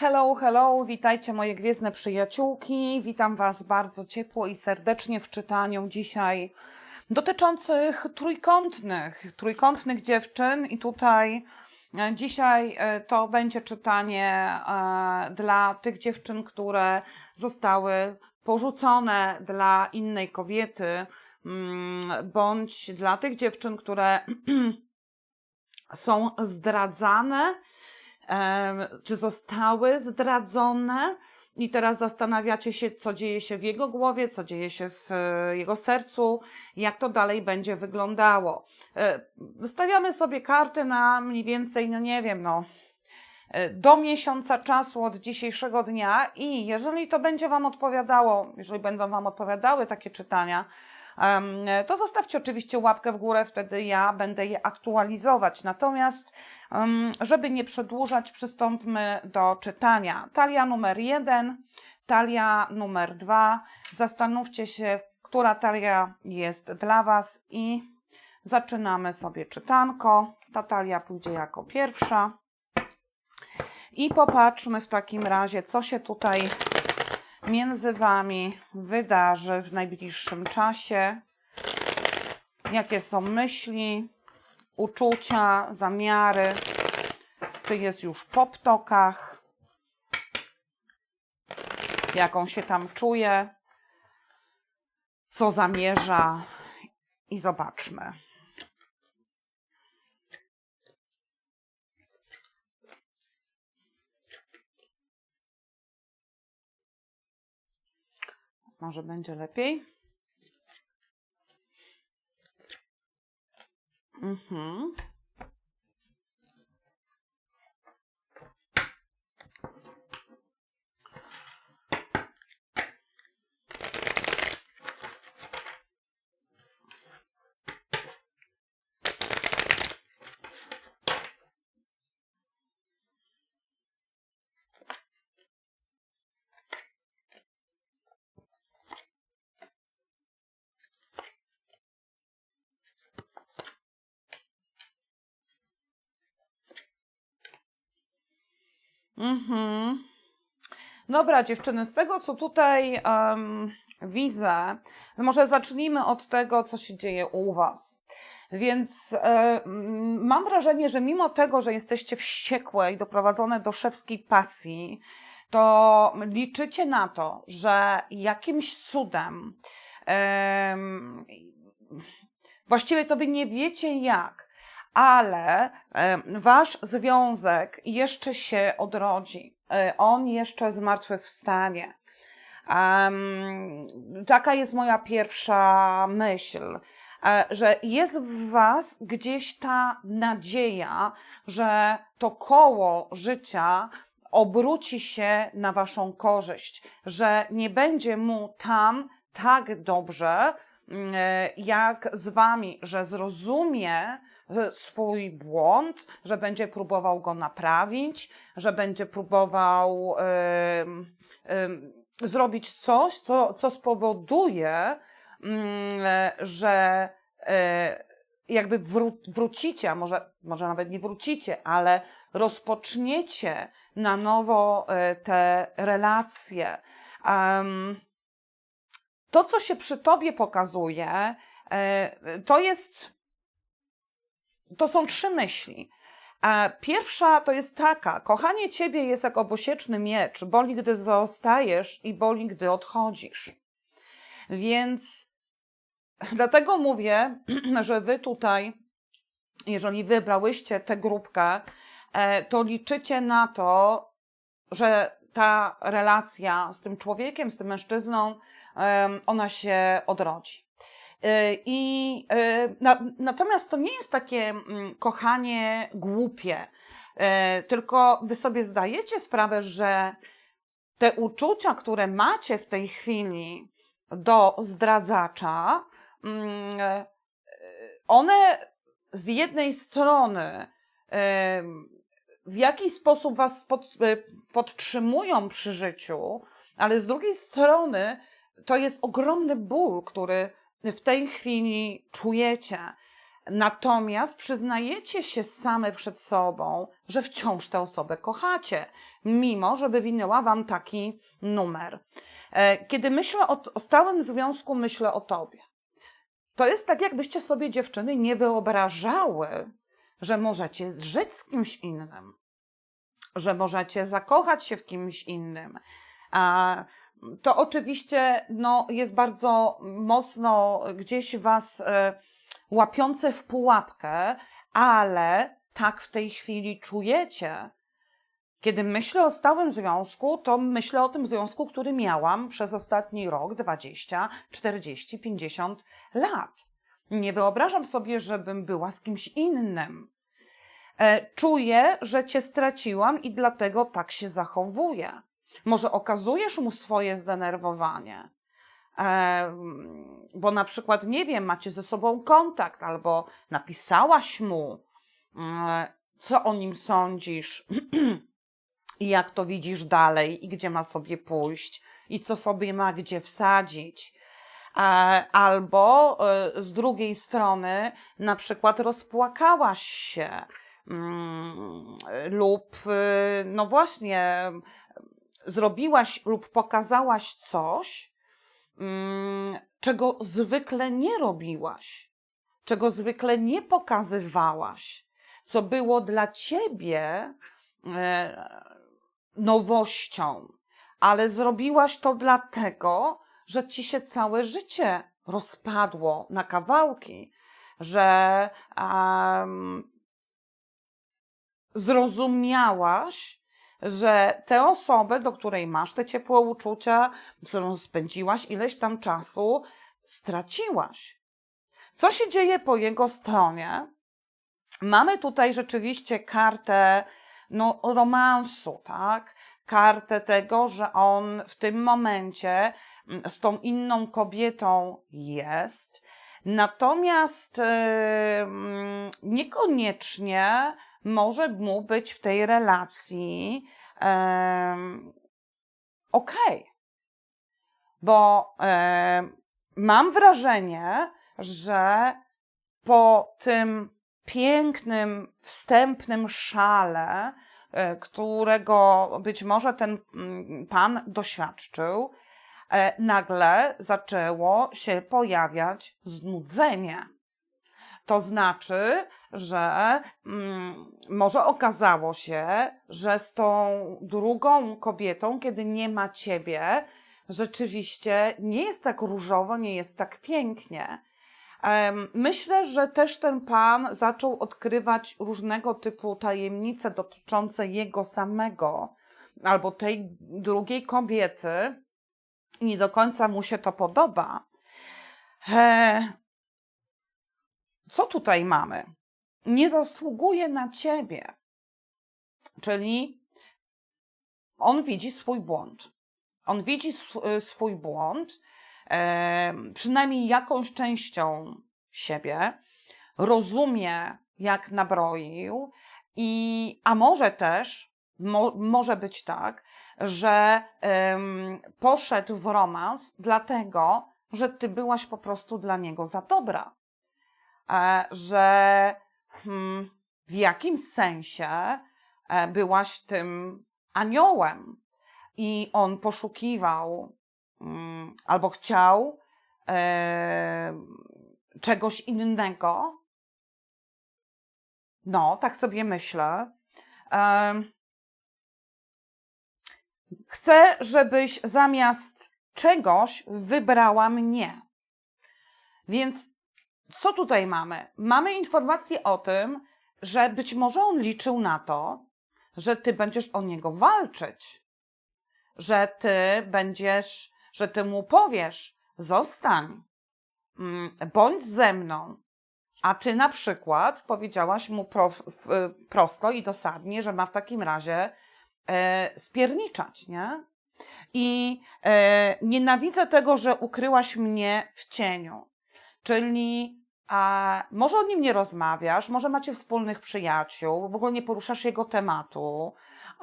Hello, hello, witajcie moje gwiezdne przyjaciółki. Witam Was bardzo ciepło i serdecznie w czytaniu dzisiaj dotyczących trójkątnych, trójkątnych dziewczyn. I tutaj e, dzisiaj e, to będzie czytanie e, dla tych dziewczyn, które zostały porzucone dla innej kobiety, mm, bądź dla tych dziewczyn, które są zdradzane czy zostały zdradzone. I teraz zastanawiacie się, co dzieje się w jego głowie, co dzieje się w e, jego sercu, jak to dalej będzie wyglądało. E, Wystawiamy sobie karty na mniej więcej, no nie wiem, no, e, do miesiąca czasu od dzisiejszego dnia i jeżeli to będzie Wam odpowiadało, jeżeli będą Wam odpowiadały takie czytania, to zostawcie oczywiście łapkę w górę, wtedy ja będę je aktualizować. Natomiast Żeby nie przedłużać, przystąpmy do czytania. Talia numer jeden, talia numer dwa. Zastanówcie się, która talia jest dla Was i zaczynamy sobie czytanko. Ta talia pójdzie jako pierwsza. I popatrzmy w takim razie, co się tutaj między Wami wydarzy w najbliższym czasie. Jakie są myśli, uczucia, zamiary, czy jest już po ptokach, jaką się tam czuje, co zamierza i zobaczmy. Może będzie lepiej. Mhm. Mhm. Dobra, dziewczyny, z tego co tutaj em, widzę, może zacznijmy od tego, co się dzieje u Was. Więc e, mam wrażenie, że mimo tego, że jesteście wściekłe i doprowadzone do szewskiej pasji, to liczycie na to, że jakimś cudem, em, właściwie to Wy nie wiecie jak, ale em, wasz związek jeszcze się odrodzi. E, On jeszcze zmartwychwstanie. Um, taka jest moja pierwsza myśl, e, że jest w was gdzieś ta nadzieja, że to koło życia obróci się na waszą korzyść, że nie będzie mu tam tak dobrze, mm, e, jak z wami, że zrozumie, e, swój błąd, że będzie próbował go naprawić, że będzie próbował em, em, zrobić coś, co, co spowoduje, e, że e, jakby wró- wrócicie, a może, może nawet nie wrócicie, ale rozpoczniecie na nowo e, te relacje. To, co się przy tobie pokazuje, e, to jest to są trzy myśli. Pierwsza to jest taka: kochanie ciebie jest jak obosieczny miecz, boli, gdy zostajesz i boli, gdy odchodzisz. Więc dlatego mówię, że wy tutaj, jeżeli wybrałyście tę grupkę, e, to liczycie na to, że ta relacja z tym człowiekiem, z tym mężczyzną, ona się odrodzi. Y, I y, na, natomiast to nie jest takie mm, kochanie głupie, y, tylko wy sobie zdajecie sprawę, że te uczucia, które macie w tej chwili do zdradzacza, mm, one z jednej strony w jakiś sposób was pod, podtrzymują przy życiu, ale z drugiej strony to jest ogromny ból, który w tej chwili czujecie. Natomiast przyznajecie się same przed sobą, że wciąż tę osobę kochacie, mimo że wywinęła wam taki numer. E, Kiedy myślę o, o stałym związku, myślę o tobie. To jest tak, jakbyście sobie dziewczyny nie wyobrażały, że możecie żyć z kimś innym, że możecie zakochać się w kimś innym. A to oczywiście no, jest bardzo mocno gdzieś was e, łapiące w pułapkę, ale tak w tej chwili czujecie. Kiedy myślę o stałym związku, to myślę o tym związku, który miałam przez ostatni rok, 20, 40, 50 lat. Nie wyobrażam sobie, żebym była z kimś innym. E, Czuję, że cię straciłam i dlatego tak się zachowuję. Może okazujesz mu swoje zdenerwowanie, bo na przykład, nie wiem, macie ze sobą kontakt, albo napisałaś mu, e, co o nim sądzisz i jak to widzisz dalej, i gdzie ma sobie pójść, i co sobie ma gdzie wsadzić. E, Albo e, z drugiej strony, na przykład rozpłakałaś się, mm, lub, e, no właśnie, zrobiłaś lub pokazałaś coś, mm, czego zwykle nie robiłaś, czego zwykle nie pokazywałaś, co było dla ciebie e, nowością, ale zrobiłaś to dlatego, że ci się całe życie rozpadło na kawałki, że um, zrozumiałaś, że tę osobę, do której masz te ciepłe uczucia, z którą spędziłaś ileś tam czasu, straciłaś. Co się dzieje po jego stronie? Mamy tutaj rzeczywiście kartę no, romansu, tak? Kartę tego, że on w tym momencie mm, z tą inną kobietą jest, natomiast yy, niekoniecznie może mu być w tej relacji yy, okej. Bo mam wrażenie, że po tym pięknym, wstępnym szale, e, którego być może ten mm, pan doświadczył, e, nagle zaczęło się pojawiać znudzenie. To znaczy, że mm, może okazało się, że z tą drugą kobietą, kiedy nie ma ciebie, rzeczywiście nie jest tak różowo, nie jest tak pięknie. Myślę, że też ten pan zaczął odkrywać różnego typu tajemnice dotyczące jego samego albo tej drugiej kobiety nie do końca mu się to podoba. Co tutaj mamy? Nie zasługuje na ciebie. Czyli on widzi swój błąd. On widzi sw- swój błąd, przynajmniej jakąś częścią siebie, rozumie, jak nabroił, i, a może też, mo, może być tak, że poszedł w romans dlatego, że ty byłaś po prostu dla niego za dobra. E, że hmm, w jakimś sensie e, byłaś tym aniołem i on poszukiwał mm, albo chciał e, czegoś innego. No, tak sobie myślę. Chcę, żebyś zamiast czegoś wybrała mnie. Więc co tutaj mamy? Mamy informację o tym, że być może on liczył na to, że ty będziesz o niego walczyć, że ty będziesz, że ty mu powiesz, zostań, mm, bądź ze mną. A ty na przykład powiedziałaś mu prof, prosto i dosadnie, że ma w takim razie e, spierniczać, nie? I e, nienawidzę tego, że ukryłaś mnie w cieniu. Czyli a, może o nim nie rozmawiasz, może macie wspólnych przyjaciół, w ogóle nie poruszasz jego tematu,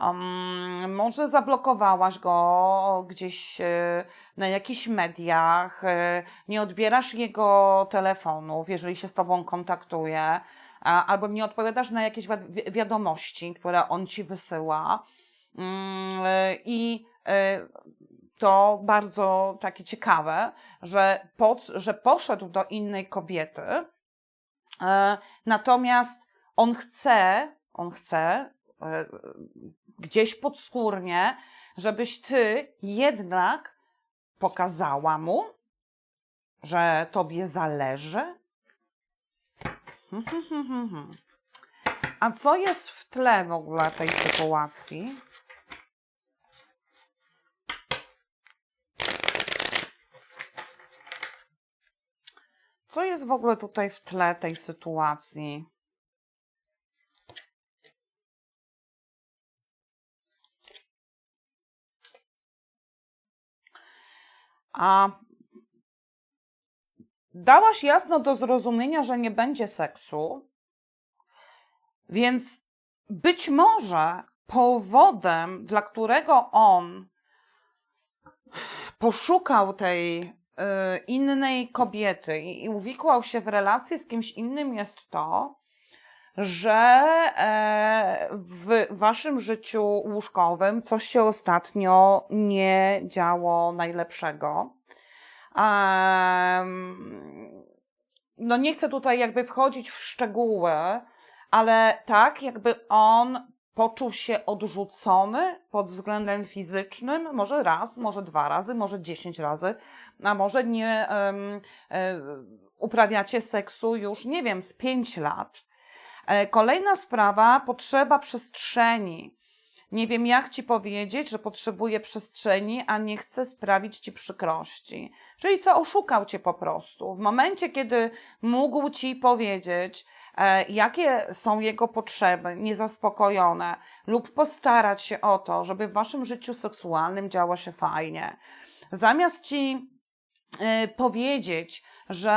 Um, może zablokowałaś go gdzieś e, na jakichś mediach, e, nie odbierasz jego telefonów, jeżeli się z tobą kontaktuje, a, albo nie odpowiadasz na jakieś wi- wi- wiadomości, które on ci wysyła. Mm, e, I e, to bardzo takie ciekawe, że, pod, że poszedł do innej kobiety, e, natomiast on chce, on chce e, gdzieś podskórnie, żebyś ty jednak pokazała mu, że tobie zależy. A co jest w tle w ogóle tej sytuacji? Co jest w ogóle tutaj w tle tej sytuacji? A dałaś jasno do zrozumienia, że nie będzie seksu, więc być może powodem, dla którego on poszukał tej innej kobiety i, uwikłał się w relację z kimś innym, jest to, że e, w waszym życiu łóżkowym coś się ostatnio nie działo najlepszego. No nie chcę tutaj jakby wchodzić w szczegóły, ale tak jakby on poczuł się odrzucony pod względem fizycznym, może raz, może dwa razy, może dziesięć razy, a może nie e, uprawiacie seksu już, nie wiem, z pięć lat. E, Kolejna sprawa, potrzeba przestrzeni. Nie wiem, jak ci powiedzieć, że potrzebuje przestrzeni, a nie chce sprawić ci przykrości. Czyli co, oszukał cię po prostu. W momencie, kiedy mógł ci powiedzieć, e, jakie są jego potrzeby niezaspokojone, lub postarać się o to, żeby w waszym życiu seksualnym działo się fajnie, zamiast ci powiedzieć, że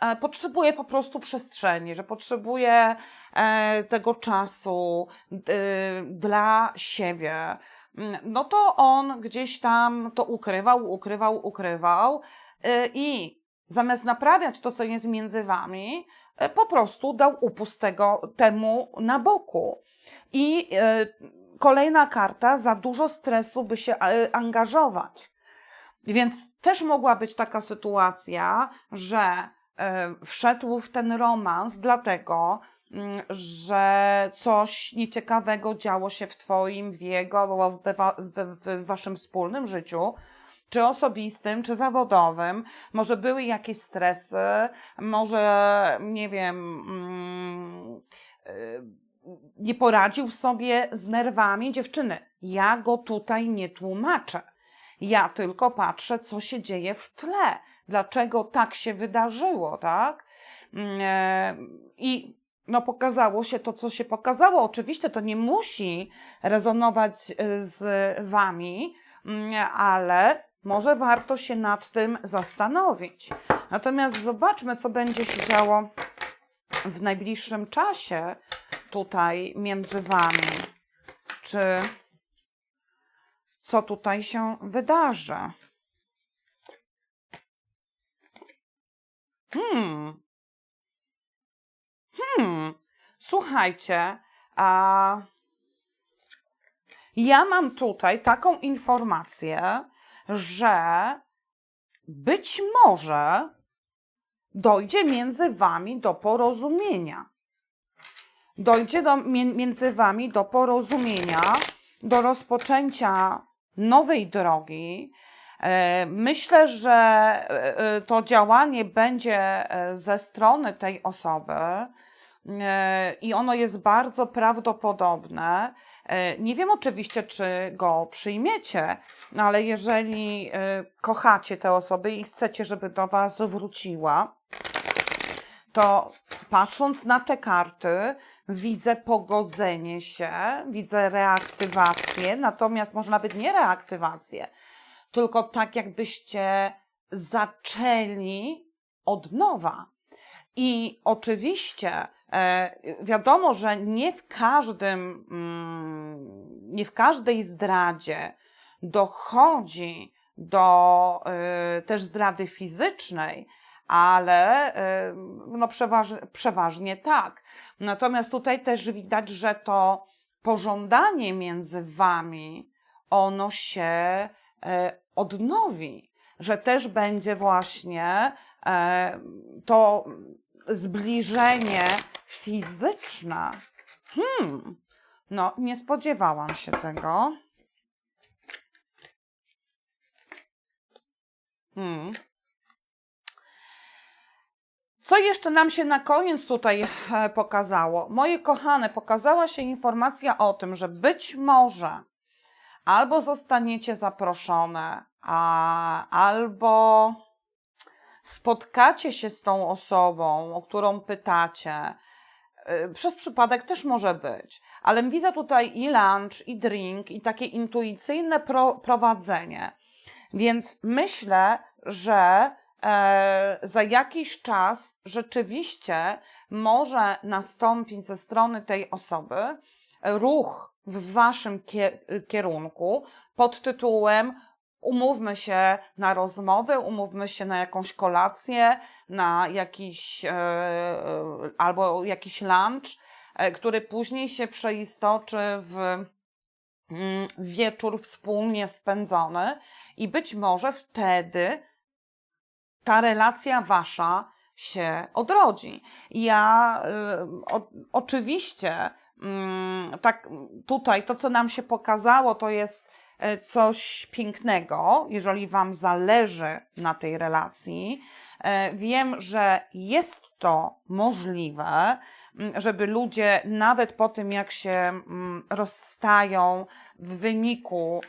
e, potrzebuje po prostu przestrzeni, że potrzebuje e, tego czasu e, dla siebie, mm, no to on gdzieś tam to ukrywał, ukrywał, ukrywał e, i zamiast naprawiać to, co jest między wami, po prostu dał upust tego, temu na boku. I kolejna karta, za dużo stresu, by się angażować. Więc też mogła być taka sytuacja, że e, wszedł w ten romans dlatego, mm, że coś nieciekawego działo się w Twoim, jego, w, Waszym wspólnym życiu, czy osobistym, czy zawodowym. Może były jakieś stresy, może, nie wiem, mm, y, nie poradził sobie z nerwami. Dziewczyny, ja go tutaj nie tłumaczę. Ja tylko patrzę, co się dzieje w tle, dlaczego tak się wydarzyło, tak? Mm, e, I no, pokazało się to, co się pokazało. Oczywiście to nie musi rezonować e, z wami, mm, ale może warto się nad tym zastanowić. Natomiast zobaczmy, co będzie się działo w najbliższym czasie tutaj między wami. Czy co tutaj się wydarzy. Hmm. Hmm. Słuchajcie, a ja mam tutaj taką informację, że być może dojdzie między wami do porozumienia. Dojdzie do, między wami do porozumienia, do rozpoczęcia nowej drogi. E, Myślę, że e, e, to działanie będzie ze strony tej osoby i ono jest bardzo prawdopodobne. Nie wiem oczywiście, czy go przyjmiecie, no ale jeżeli kochacie tę osobę i chcecie, żeby do Was wróciła, to patrząc na te karty, widzę pogodzenie się, widzę reaktywację, natomiast może nawet nie reaktywację, tylko tak jakbyście zaczęli od nowa. I oczywiście E, wiadomo, że nie w każdym, mm, nie w każdej zdradzie dochodzi do y, też zdrady fizycznej, ale y, no przeważ, przeważnie tak. Natomiast tutaj też widać, że to pożądanie między wami, ono się e, odnowi, że też będzie właśnie e, to zbliżenie fizyczne. Hmm, no nie spodziewałam się tego. Hmm. Co jeszcze nam się na koniec tutaj e, pokazało? Moje kochane, pokazała się informacja o tym, że być może albo zostaniecie zaproszone, a, albo spotkacie się z tą osobą, o którą pytacie. Y, Przez przypadek też może być, ale widzę tutaj i lunch, i drink, i takie intuicyjne pro, prowadzenie. Więc myślę, że e, za jakiś czas rzeczywiście może nastąpić ze strony tej osoby ruch w waszym kie- kierunku pod tytułem umówmy się na rozmowę, umówmy się na jakąś kolację, na jakiś e, e, albo jakiś lunch, e, który później się przeistoczy w mm, wieczór wspólnie spędzony i być może wtedy ta relacja wasza się odrodzi. Ja y, o, oczywiście mm, tak tutaj to, co nam się pokazało, to jest e, coś pięknego, jeżeli wam zależy na tej relacji. E, Wiem, że jest to możliwe, m, żeby ludzie nawet po tym, jak się mm, rozstają w wyniku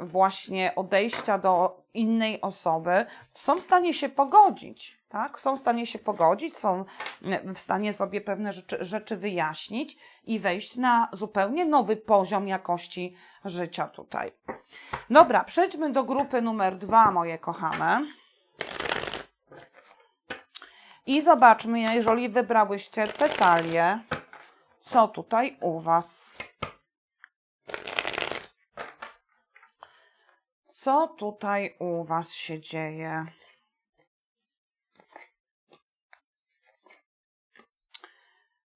właśnie odejścia do innej osoby, są w stanie się pogodzić. Tak? Są w stanie się pogodzić, są mm, w stanie sobie pewne rzeczy, rzeczy wyjaśnić i wejść na zupełnie nowy poziom jakości życia tutaj. Dobra, przejdźmy do grupy numer dwa, moje kochane. I zobaczmy, jeżeli wybrałyście te talie, co tutaj u Was. Co tutaj u Was się dzieje?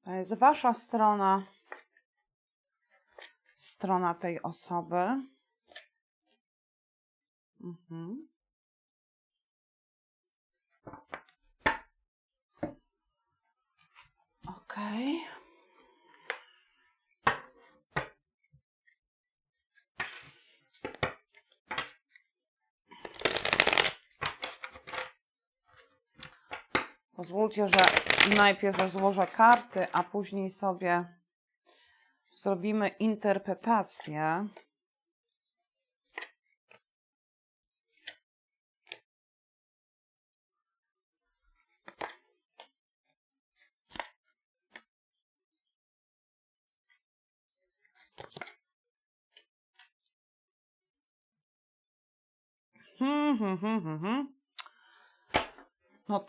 To jest Wasza strona, strona tej osoby. Mhm. Okej. Pozwólcie, że najpierw złożę karty, a później sobie zrobimy interpretację.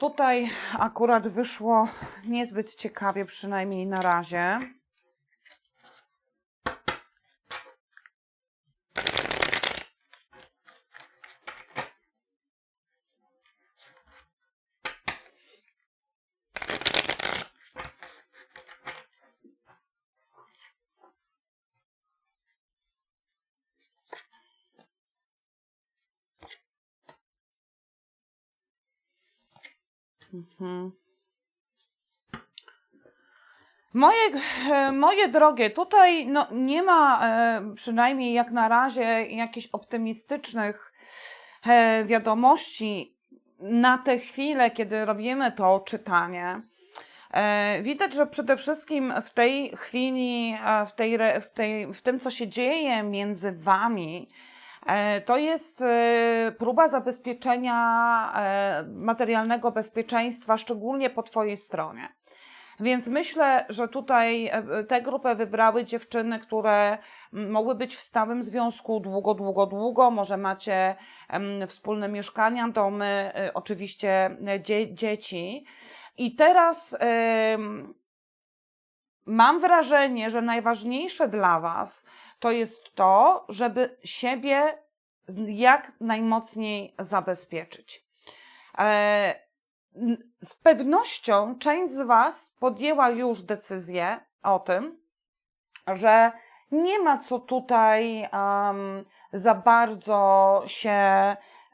Tutaj akurat wyszło niezbyt ciekawie, przynajmniej na razie. Mhm. Moje, e, moje drogie, tutaj no, nie ma e, przynajmniej jak na razie jakichś optymistycznych e, wiadomości na tę chwilę, kiedy robimy to czytanie. Widać, że przede wszystkim w tej chwili, w, tej, w, tej, w tym, co się dzieje między wami, to jest e, próba zabezpieczenia e, materialnego bezpieczeństwa, szczególnie po Twojej stronie. Więc myślę, że tutaj e, tę grupę wybrały dziewczyny, które mogły być w stałym związku długo, długo, długo. Może macie wspólne mieszkania, domy, e, oczywiście e, dzie dzieci. I teraz mam wrażenie, że najważniejsze dla Was to jest to, żeby siebie jak najmocniej zabezpieczyć. E, Z pewnością część z Was podjęła już decyzję o tym, że nie ma co tutaj em, za bardzo się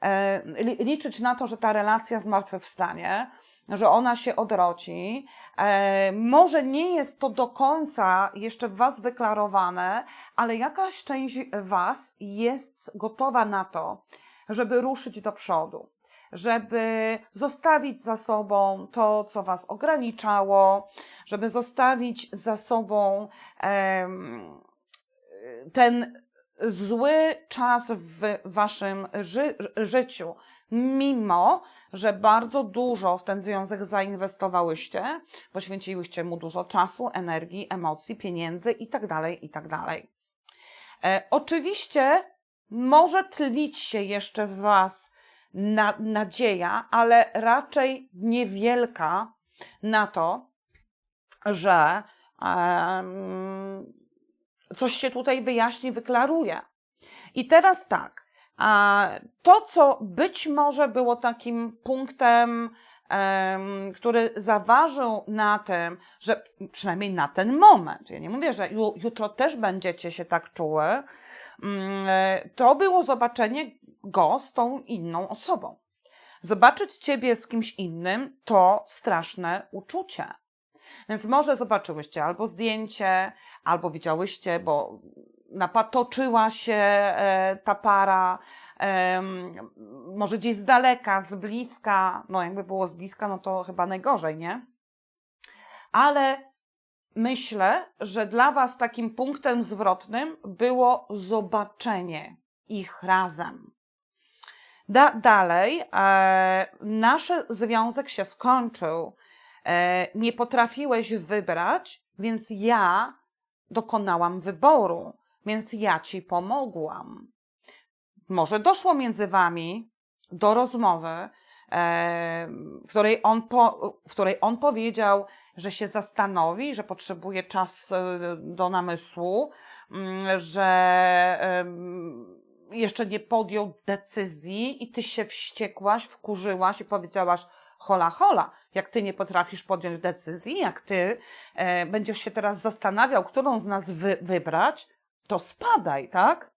e, li- liczyć na to, że ta relacja zmartwychwstanie, że ona się odroci. E, może nie jest to do końca jeszcze w Was wyklarowane, ale jakaś część Was jest gotowa na to, żeby ruszyć do przodu, żeby zostawić za sobą to, co Was ograniczało, żeby zostawić za sobą ten zły czas w Waszym ży- życiu, mimo że bardzo dużo w ten związek zainwestowałyście, poświęciłyście mu dużo czasu, energii, emocji, pieniędzy itd., itd. E, oczywiście może tlić się jeszcze w Was na, nadzieja, ale raczej niewielka na to, że em, coś się tutaj wyjaśni, wyklaruje. I teraz tak, to, co być może było takim punktem, em, który zaważył na tym, że przynajmniej na ten moment, ja nie mówię, że ju, jutro też będziecie się tak czuły, mm, e, to było zobaczenie go z tą inną osobą. Zobaczyć ciebie z kimś innym to straszne uczucie. Więc może zobaczyłyście albo zdjęcie, albo widziałyście, bo napatoczyła się e, ta para, może gdzieś z daleka, z bliska, no jakby było z bliska, no to chyba najgorzej, nie? Ale myślę, że dla Was takim punktem zwrotnym było zobaczenie ich razem. Da, dalej, e, nasz związek się skończył. E, nie potrafiłeś wybrać, więc ja dokonałam wyboru, więc ja ci pomogłam. Może doszło między wami do rozmowy, e, w której, on po, w której on powiedział, że się zastanowi, że potrzebuje czasu do namysłu, mm, że jeszcze nie podjął decyzji i ty się wściekłaś, wkurzyłaś i powiedziałaś, hola, hola, jak ty nie potrafisz podjąć decyzji, jak ty e, będziesz się teraz zastanawiał, którą z nas wy, wybrać, to spadaj, tak?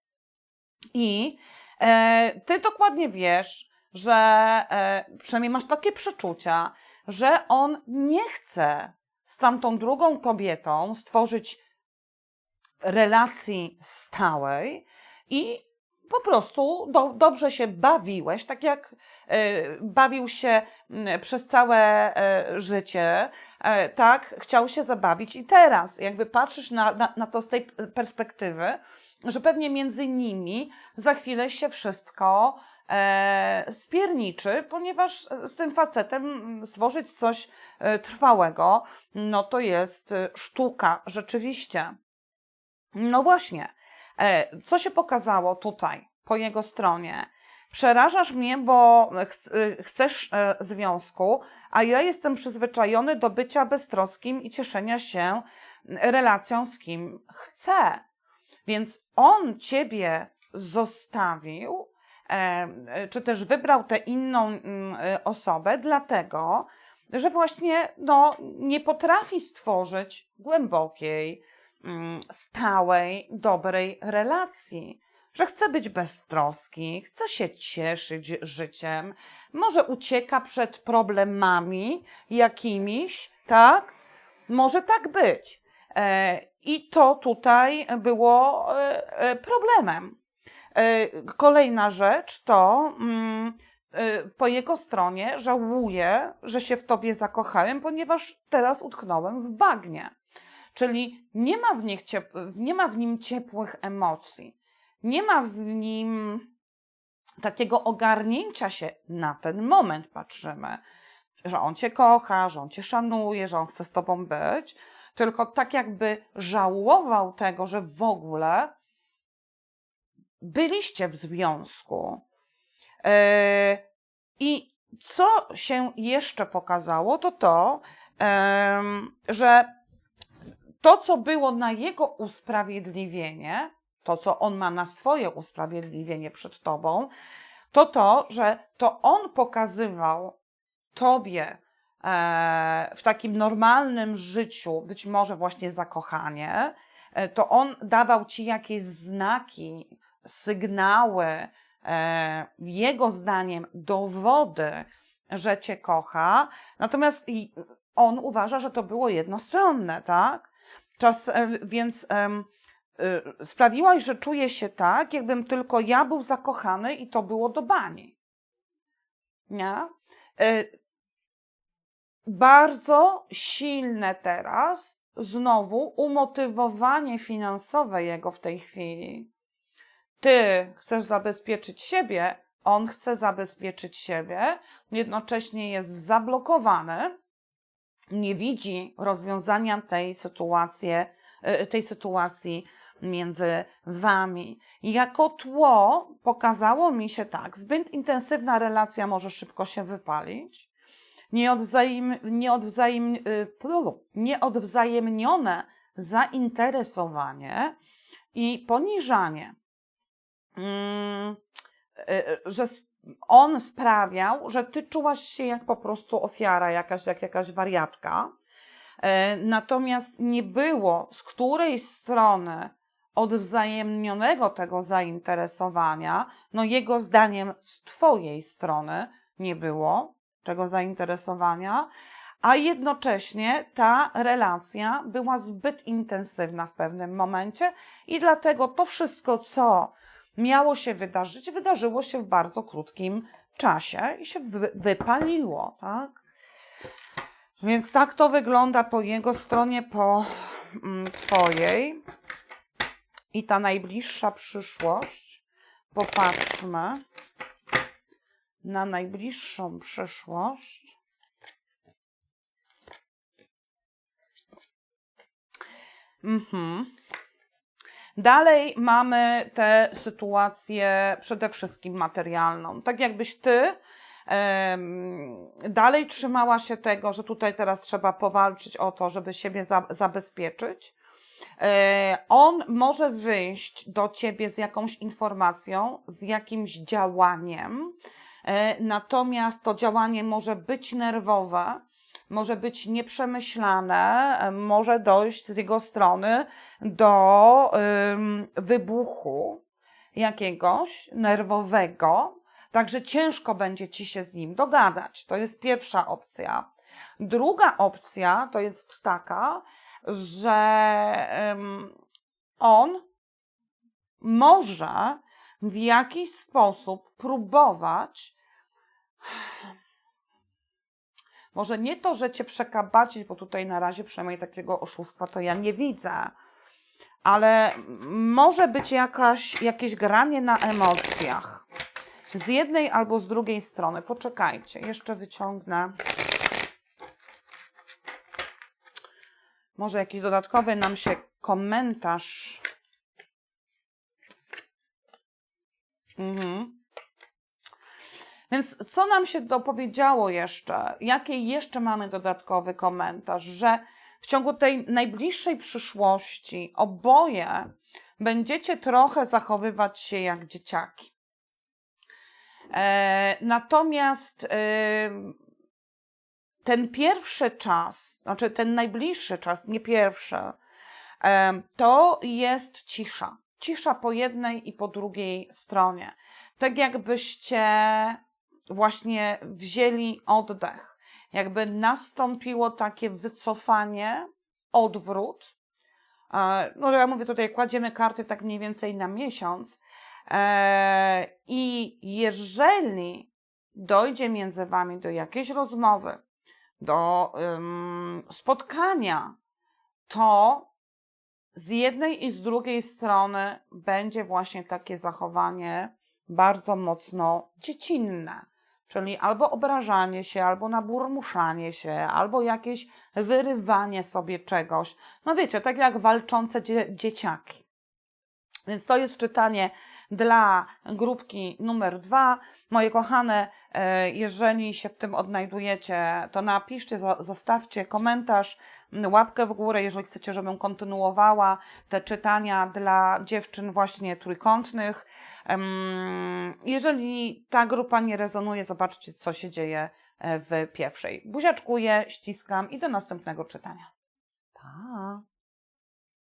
I e, ty dokładnie wiesz, że e, przynajmniej masz takie przeczucia, że on nie chce z tamtą drugą kobietą stworzyć relacji stałej i po prostu do, dobrze się bawiłeś, tak jak bawił się przez całe e, życie, e, tak, chciał się zabawić i teraz jakby patrzysz na, na, na to z tej perspektywy, że pewnie między nimi za chwilę się wszystko e, spierniczy, ponieważ z tym facetem stworzyć coś e, trwałego, no to jest e, sztuka, rzeczywiście. No właśnie, e, co się pokazało tutaj po jego stronie? Przerażasz mnie, bo ch- e, chcesz e, związku, a ja jestem przyzwyczajony do bycia beztroskim i cieszenia się relacją z kim chcę. Więc on ciebie zostawił, e, czy też wybrał tę inną e, osobę, dlatego, że właśnie no, nie potrafi stworzyć głębokiej, stałej, dobrej relacji. Że chce być beztroski, chce się cieszyć życiem, może ucieka przed problemami jakimiś, tak? Może tak być. E, I to tutaj było e, e, problemem. Kolejna rzecz to mm, po jego stronie żałuję, że się w tobie zakochałem, ponieważ teraz utknąłem w bagnie. Czyli nie ma w, nie ma w nim ciepłych emocji. Nie ma w nim takiego ogarnięcia się na ten moment, patrzymy, że on cię kocha, że on cię szanuje, że on chce z tobą być, tylko tak jakby żałował tego, że w ogóle byliście w związku. Yy, I co się jeszcze pokazało, to to, że to, co było na jego usprawiedliwienie, to, co on ma na swoje usprawiedliwienie przed tobą, to to, że to on pokazywał tobie e, w takim normalnym życiu, być może właśnie zakochanie, e, to on dawał ci jakieś znaki, sygnały, e, jego zdaniem dowody, że cię kocha. Natomiast on uważa, że to było jednostronne, tak? Czas, więc sprawiłaś, że czuję się tak, jakbym tylko ja był zakochany i to było do bani. Nie? Y, Bardzo silne teraz znowu umotywowanie finansowe jego w tej chwili. Ty chcesz zabezpieczyć siebie, on chce zabezpieczyć siebie, jednocześnie jest zablokowany, nie widzi rozwiązania tej sytuacji, y, tej sytuacji między wami. Jako tło pokazało mi się tak, zbyt intensywna relacja może szybko się wypalić, nieodwzajem, nieodwzajem, y, nieodwzajemnione zainteresowanie i poniżanie. Mm, y, że s- on sprawiał, że ty czułaś się jak po prostu ofiara, jakaś, jak jakaś wariatka. E, Natomiast nie było z której strony odwzajemnionego tego zainteresowania, no jego zdaniem z twojej strony nie było tego zainteresowania, a jednocześnie ta relacja była zbyt intensywna w pewnym momencie i dlatego to wszystko, co miało się wydarzyć, wydarzyło się w bardzo krótkim czasie i się wy- wypaliło, tak? Więc tak to wygląda po jego stronie, po mm, twojej. I ta najbliższa przyszłość. Popatrzmy na najbliższą przyszłość. Mhm. Dalej mamy tę sytuację przede wszystkim materialną. Tak jakbyś ty dalej trzymała się tego, że tutaj teraz trzeba powalczyć o to, żeby siebie za, zabezpieczyć. E, On może wyjść do ciebie z jakąś informacją, z jakimś działaniem, e, natomiast to działanie może być nerwowe, może być nieprzemyślane, e, może dojść z jego strony do wybuchu jakiegoś nerwowego, także ciężko będzie ci się z nim dogadać. To jest pierwsza opcja. Druga opcja to jest taka, że on może w jakiś sposób próbować może nie to, że cię przekabacić, bo tutaj na razie przynajmniej takiego oszustwa to ja nie widzę, ale może być jakaś, jakieś granie na emocjach. Z jednej albo z drugiej strony. Poczekajcie, jeszcze wyciągnę. Może jakiś dodatkowy nam się komentarz. Mhm. Więc co nam się dopowiedziało jeszcze? Jaki jeszcze mamy dodatkowy komentarz? Że w ciągu tej najbliższej przyszłości oboje będziecie trochę zachowywać się jak dzieciaki. E, natomiast e, ten pierwszy czas, znaczy ten najbliższy czas, nie pierwszy, to jest cisza. Cisza po jednej i po drugiej stronie. Tak jakbyście właśnie wzięli oddech, jakby nastąpiło takie wycofanie, odwrót. E, No ja mówię tutaj, kładziemy karty tak mniej więcej na miesiąc. E, I jeżeli dojdzie między wami do jakiejś rozmowy, do ym, spotkania, to z jednej i z drugiej strony będzie właśnie takie zachowanie bardzo mocno dziecinne. Czyli albo obrażanie się, albo naburmuszanie się, albo jakieś wyrywanie sobie czegoś. No wiecie, tak jak walczące dzie dzieciaki. Więc to jest czytanie dla grupki numer dwa. Moje kochane, Jeżeli się w tym odnajdujecie, to napiszcie, zostawcie komentarz, łapkę w górę, jeżeli chcecie, żebym kontynuowała te czytania dla dziewczyn właśnie trójkątnych. Jeżeli ta grupa nie rezonuje, zobaczcie, co się dzieje e, w pierwszej. Buziaczkuję, ściskam i do następnego czytania. Pa!